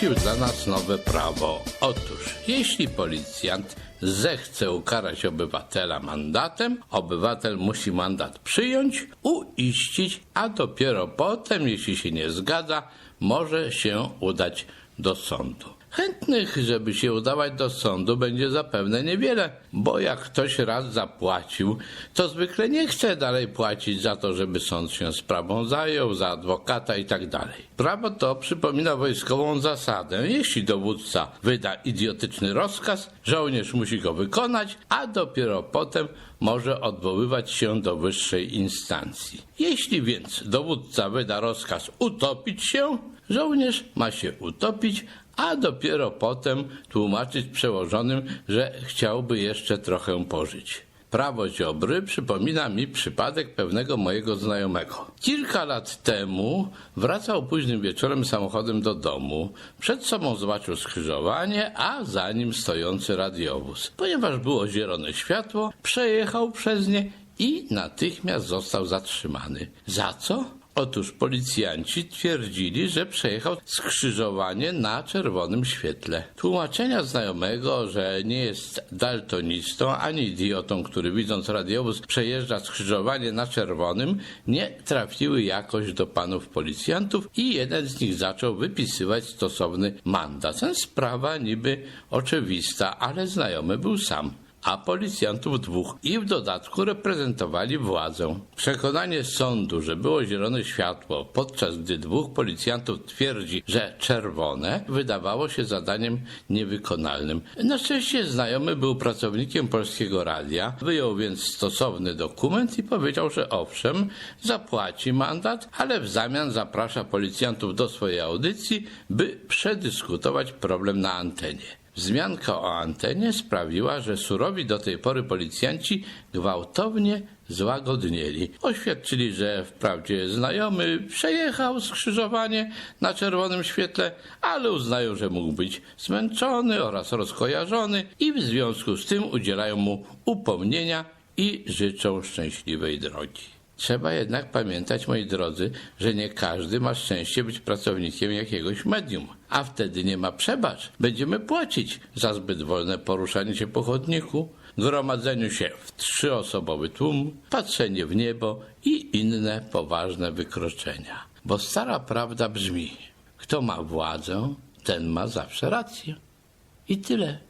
Wymyślił dla nas nowe prawo. Otóż, jeśli policjant zechce ukarać obywatela mandatem, obywatel musi mandat przyjąć, uiścić, a dopiero potem, jeśli się nie zgadza, może się udać do sądu. Chętnych, żeby się udawać do sądu, będzie zapewne niewiele, bo jak ktoś raz zapłacił, to zwykle nie chce dalej płacić za to, żeby sąd się sprawą zajął, za adwokata i tak. Prawo to przypomina wojskową zasadę. Jeśli dowódca wyda idiotyczny rozkaz, żołnierz musi go wykonać, a dopiero potem może odwoływać się do wyższej instancji. Jeśli więc dowódca wyda rozkaz utopić się, żołnierz ma się utopić, a dopiero potem tłumaczyć przełożonym, że chciałby jeszcze trochę pożyć. Prawo Ziobry przypomina mi przypadek pewnego mojego znajomego. Kilka lat temu wracał późnym wieczorem samochodem do domu. Przed sobą zobaczył skrzyżowanie, a za nim stojący radiowóz. Ponieważ było zielone światło, przejechał przez nie i natychmiast został zatrzymany. Za co? Otóż policjanci twierdzili, że przejechał skrzyżowanie na czerwonym świetle. Tłumaczenia znajomego, że nie jest daltonistą ani idiotą, który widząc radiowóz przejeżdża skrzyżowanie na czerwonym, nie trafiły jakoś do panów policjantów i jeden z nich zaczął wypisywać stosowny mandat. Sprawa niby oczywista, ale znajomy był sam a policjantów dwóch i w dodatku reprezentowali władzę. Przekonanie sądu, że było zielone światło, podczas gdy dwóch policjantów twierdzi, że czerwone, wydawało się zadaniem niewykonalnym. Na szczęście znajomy był pracownikiem polskiego radia, wyjął więc stosowny dokument i powiedział, że owszem, zapłaci mandat, ale w zamian zaprasza policjantów do swojej audycji, by przedyskutować problem na antenie. Wzmianka o antenie sprawiła, że surowi do tej pory policjanci gwałtownie złagodnieli. Oświadczyli, że wprawdzie znajomy przejechał skrzyżowanie na czerwonym świetle, ale uznają, że mógł być zmęczony oraz rozkojarzony i w związku z tym udzielają mu upomnienia i życzą szczęśliwej drogi. Trzeba jednak pamiętać, moi drodzy, że nie każdy ma szczęście być pracownikiem jakiegoś medium, a wtedy nie ma przebacz. Będziemy płacić za zbyt wolne poruszanie się po chodniku, gromadzeniu się w trzyosobowy tłum, patrzenie w niebo i inne poważne wykroczenia. Bo stara prawda brzmi: kto ma władzę, ten ma zawsze rację. I tyle.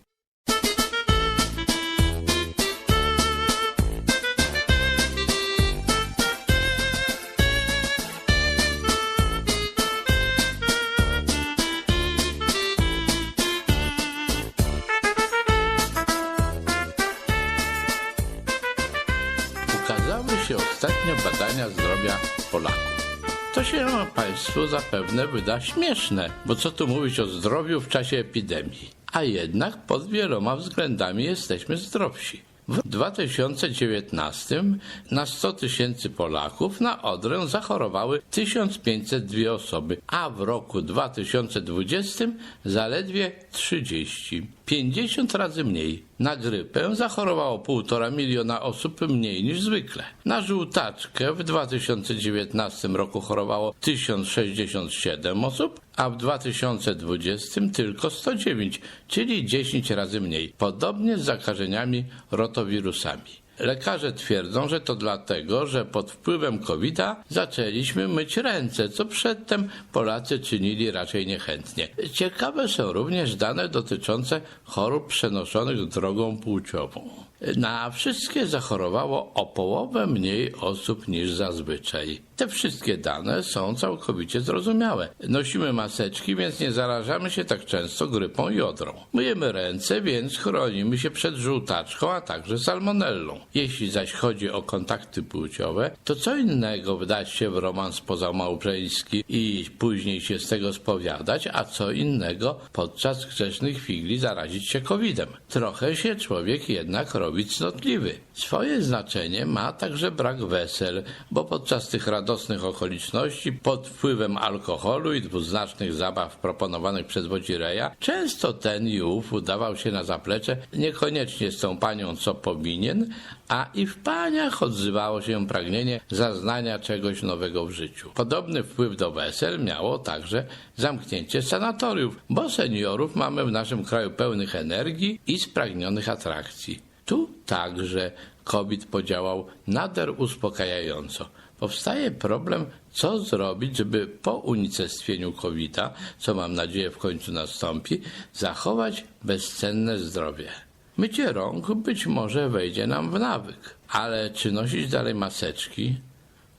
Się ostatnio badania zdrowia Polaków. To się Państwu zapewne wyda śmieszne, bo co tu mówić o zdrowiu w czasie epidemii. A jednak pod wieloma względami jesteśmy zdrowsi. W 2019 na 100 tysięcy Polaków na odrę zachorowały 1502 osoby, a w roku 2020 zaledwie 30. 50 razy mniej. Na grypę zachorowało 1,5 miliona osób mniej niż zwykle. Na żółtaczkę w 2019 roku chorowało 1067 osób, a w 2020 tylko 109, czyli 10 razy mniej. Podobnie z zakażeniami rotowirusami. Lekarze twierdzą, że to dlatego, że pod wpływem covid zaczęliśmy myć ręce, co przedtem Polacy czynili raczej niechętnie. Ciekawe są również dane dotyczące chorób przenoszonych drogą płciową. Na wszystkie zachorowało o połowę mniej osób niż zazwyczaj. Te wszystkie dane są całkowicie zrozumiałe. Nosimy maseczki, więc nie zarażamy się tak często grypą i odrą. Myjemy ręce, więc chronimy się przed żółtaczką, a także salmonellą. Jeśli zaś chodzi o kontakty płciowe, to co innego wdać się w romans pozamałżeński i później się z tego spowiadać, a co innego podczas grzesznych figli zarazić się covidem. Trochę się człowiek jednak robi cnotliwy. Swoje znaczenie ma także brak wesel, bo podczas tych radosnych okoliczności pod wpływem alkoholu i dwuznacznych zabaw proponowanych przez wodzireja często ten i ów udawał się na zaplecze niekoniecznie z tą panią co powinien, a i w paniach odzywało się pragnienie zaznania czegoś nowego w życiu. Podobny wpływ do wesel miało także zamknięcie sanatoriów, bo seniorów mamy w naszym kraju pełnych energii i spragnionych atrakcji. Tu także COVID podziałał nader uspokajająco. Powstaje problem, co zrobić, żeby po unicestwieniu covid co mam nadzieję w końcu nastąpi, zachować bezcenne zdrowie. Mycie rąk być może wejdzie nam w nawyk, ale czy nosić dalej maseczki?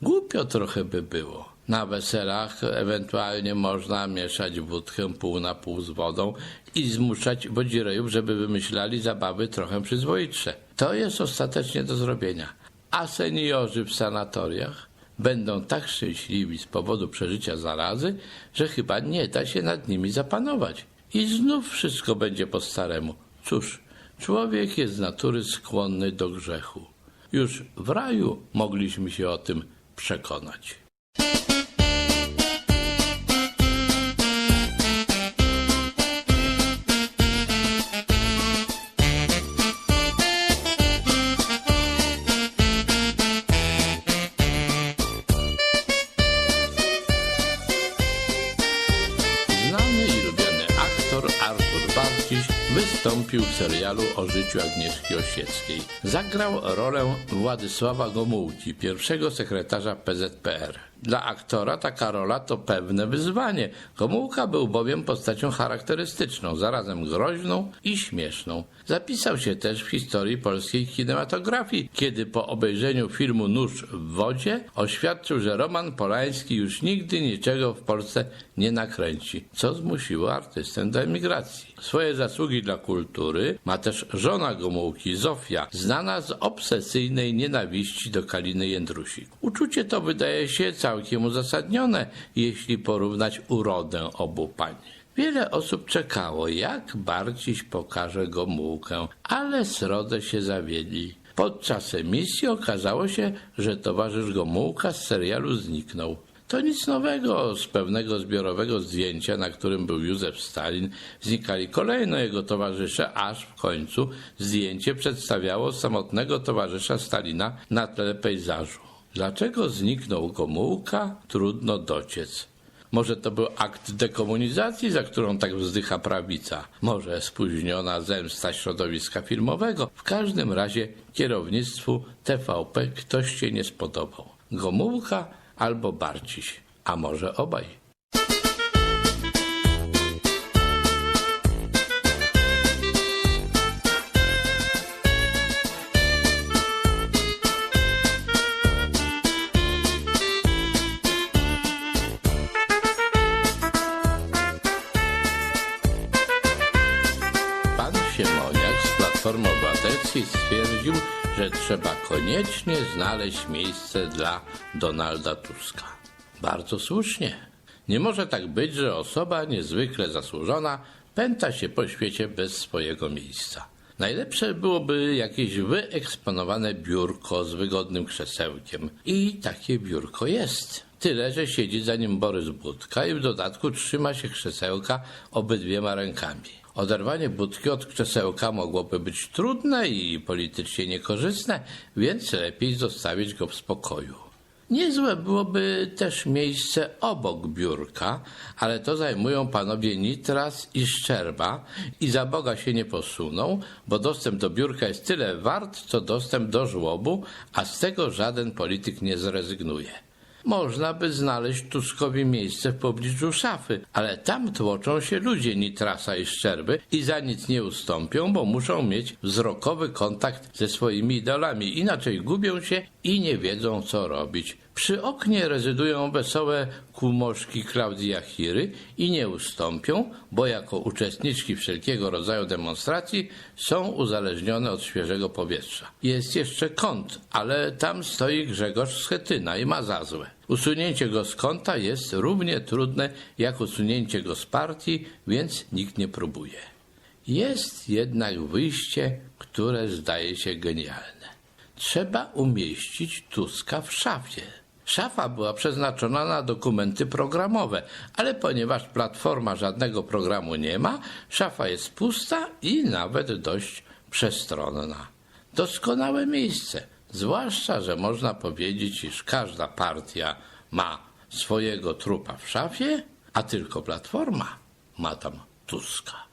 Głupio trochę by było. Na weselach ewentualnie można mieszać wódkę pół na pół z wodą i zmuszać wodzirejów, żeby wymyślali zabawy trochę przyzwoitsze. To jest ostatecznie do zrobienia. A seniorzy w sanatoriach będą tak szczęśliwi z powodu przeżycia zarazy, że chyba nie da się nad nimi zapanować. I znów wszystko będzie po staremu. Cóż, człowiek jest z natury skłonny do grzechu. Już w raju mogliśmy się o tym przekonać. Wystąpił w serialu o życiu Agnieszki Osieckiej. Zagrał rolę Władysława Gomułki, pierwszego sekretarza PZPR. Dla aktora taka rola to pewne wyzwanie. Gomułka był bowiem postacią charakterystyczną, zarazem groźną i śmieszną. Zapisał się też w historii polskiej kinematografii, kiedy po obejrzeniu filmu Nóż w wodzie oświadczył, że Roman Polański już nigdy niczego w Polsce nie nakręci, co zmusiło artystę do emigracji. Swoje zasługi dla kultury ma też żona Gomułki, Zofia, znana z obsesyjnej nienawiści do Kaliny Jędrusik. Uczucie to wydaje się całkiem uzasadnione, jeśli porównać urodę obu pań. Wiele osób czekało, jak Barciś pokaże Gomułkę, ale srodze się zawiedli. Podczas emisji okazało się, że towarzysz Gomułka z serialu zniknął. To nic nowego. Z pewnego zbiorowego zdjęcia, na którym był Józef Stalin, znikali kolejno jego towarzysze, aż w końcu zdjęcie przedstawiało samotnego towarzysza Stalina na tle pejzażu. Dlaczego zniknął Gomułka? Trudno dociec. Może to był akt dekomunizacji, za którą tak wzdycha prawica. Może spóźniona zemsta środowiska filmowego. W każdym razie kierownictwu TVP ktoś się nie spodobał. Gomułka albo Barciś, a może obaj. Siemoniak z Platformy Obywatelskiej stwierdził, że trzeba koniecznie znaleźć miejsce dla Donalda Tuska. Bardzo słusznie. Nie może tak być, że osoba niezwykle zasłużona pęta się po świecie bez swojego miejsca. Najlepsze byłoby jakieś wyeksponowane biurko z wygodnym krzesełkiem. I takie biurko jest. Tyle, że siedzi za nim Borys Budka i w dodatku trzyma się krzesełka obydwiema rękami. Oderwanie budki od krzesełka mogłoby być trudne i politycznie niekorzystne, więc lepiej zostawić go w spokoju. Niezłe byłoby też miejsce obok biurka, ale to zajmują panowie Nitras i Szczerba i za Boga się nie posuną, bo dostęp do biurka jest tyle wart, co dostęp do żłobu, a z tego żaden polityk nie zrezygnuje. Można by znaleźć Tuskowi miejsce w pobliżu szafy, ale tam tłoczą się ludzie Nitrasa i Szczerby i za nic nie ustąpią, bo muszą mieć wzrokowy kontakt ze swoimi idolami, inaczej gubią się i nie wiedzą co robić. Przy oknie rezydują wesołe kumoszki Klaudii Jachiry i nie ustąpią, bo jako uczestniczki wszelkiego rodzaju demonstracji są uzależnione od świeżego powietrza. Jest jeszcze kąt, ale tam stoi Grzegorz Schetyna i ma za złe. Usunięcie go z kąta jest równie trudne jak usunięcie go z partii, więc nikt nie próbuje. Jest jednak wyjście, które zdaje się genialne. Trzeba umieścić Tuska w szafie. Szafa była przeznaczona na dokumenty programowe, ale ponieważ platforma żadnego programu nie ma, szafa jest pusta i nawet dość przestronna. Doskonałe miejsce, zwłaszcza, że można powiedzieć, iż każda partia ma swojego trupa w szafie, a tylko platforma ma tam Tuska.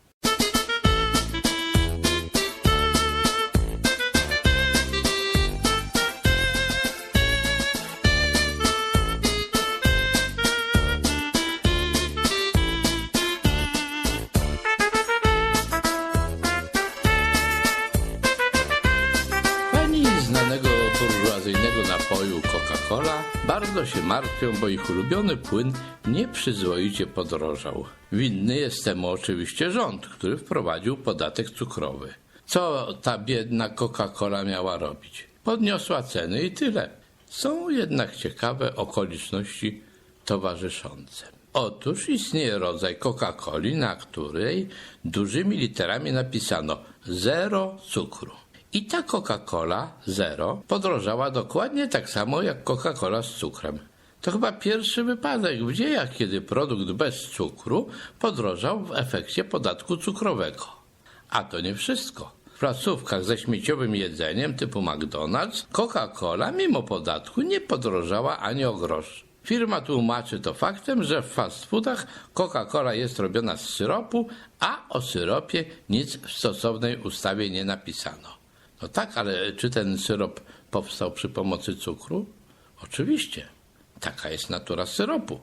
Martwią, bo ich ulubiony płyn nieprzyzwoicie podrożał. Winny jest temu oczywiście rząd, który wprowadził podatek cukrowy. Co ta biedna Coca-Cola miała robić? Podniosła ceny i tyle. Są jednak ciekawe okoliczności towarzyszące. Otóż istnieje rodzaj Coca-Coli, na której dużymi literami napisano zero cukru. I ta Coca-Cola zero podrożała dokładnie tak samo jak Coca-Cola z cukrem. To chyba pierwszy wypadek w dziejach, kiedy produkt bez cukru podrożał w efekcie podatku cukrowego. A to nie wszystko. W placówkach ze śmieciowym jedzeniem typu McDonald's Coca-Cola mimo podatku nie podrożała ani o grosz. Firma tłumaczy to faktem, że w fast foodach Coca-Cola jest robiona z syropu, a o syropie nic w stosownej ustawie nie napisano. No tak, ale czy ten syrop powstał przy pomocy cukru? Oczywiście. Taka jest natura syropu.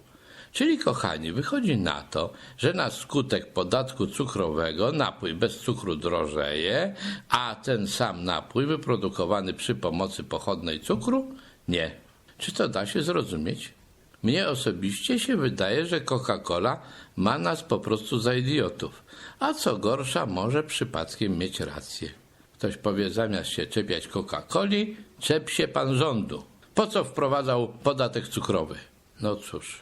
Czyli, kochani, wychodzi na to, że na skutek podatku cukrowego napój bez cukru drożeje, a ten sam napój wyprodukowany przy pomocy pochodnej cukru nie. Czy to da się zrozumieć? Mnie osobiście się wydaje, że Coca-Cola ma nas po prostu za idiotów, a co gorsza może przypadkiem mieć rację. Ktoś powie, zamiast się czepiać Coca-Coli, czep się pan rządu. Po co wprowadzał podatek cukrowy? No cóż,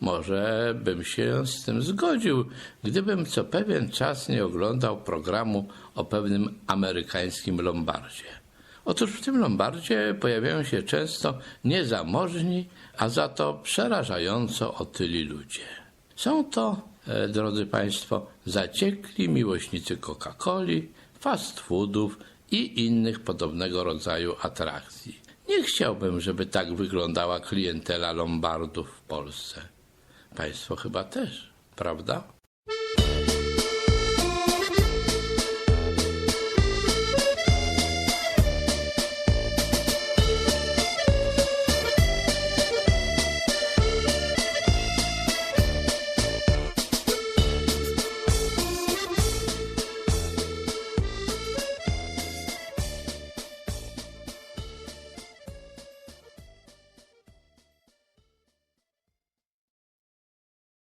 może bym się z tym zgodził, gdybym co pewien czas nie oglądał programu o pewnym amerykańskim lombardzie. Otóż w tym lombardzie pojawiają się często niezamożni, a za to przerażająco otyli ludzie. Są to, e, drodzy Państwo, zaciekli miłośnicy Coca-Coli, fast foodów i innych podobnego rodzaju atrakcji. Nie chciałbym, żeby tak wyglądała klientela lombardów w Polsce. Państwo chyba też, prawda?